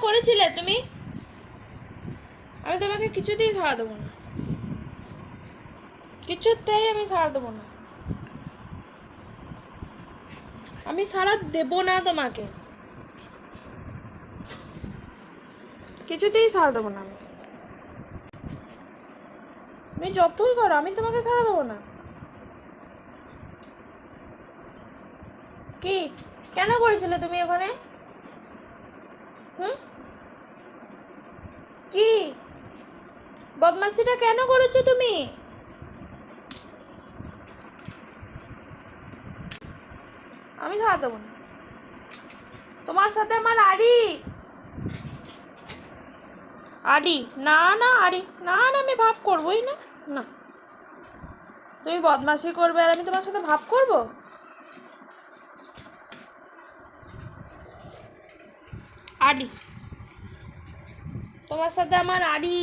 করেছিলে তুমি? আমি তোমাকে কিছুতেই ছাড়া দেবো না। কিছুতেই আমি ছাড়া দেবো না। আমি ছাড়া দেবো না তোমাকে। কিছুতেই ছাড়া দেবো না আমি। তুমি যতই করো, আমি তোমাকে ছাড়া দেবো না। কি? কেন করেছিলে তুমি ওখানে? হুম? কি? বদমাসিটা কেন করেছ তুমি? আমি ছাড়া দেবো না। তোমার সাথে আমার আড়ি। আড়ি? না না, আড়ি। না না, আমি ভাব করবোই না। না। তুমি বদমাসি করবে আর আমি তোমার সাথে ভাব করব? আড়ি তোমার সাথে আমার আড়ি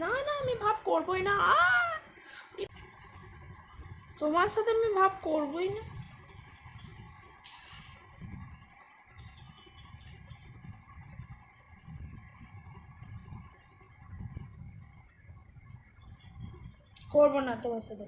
না না, আমি ভাব করবোই না! তোমার সাথে আমি ভাব করবোই না করব না তোমার সাথে।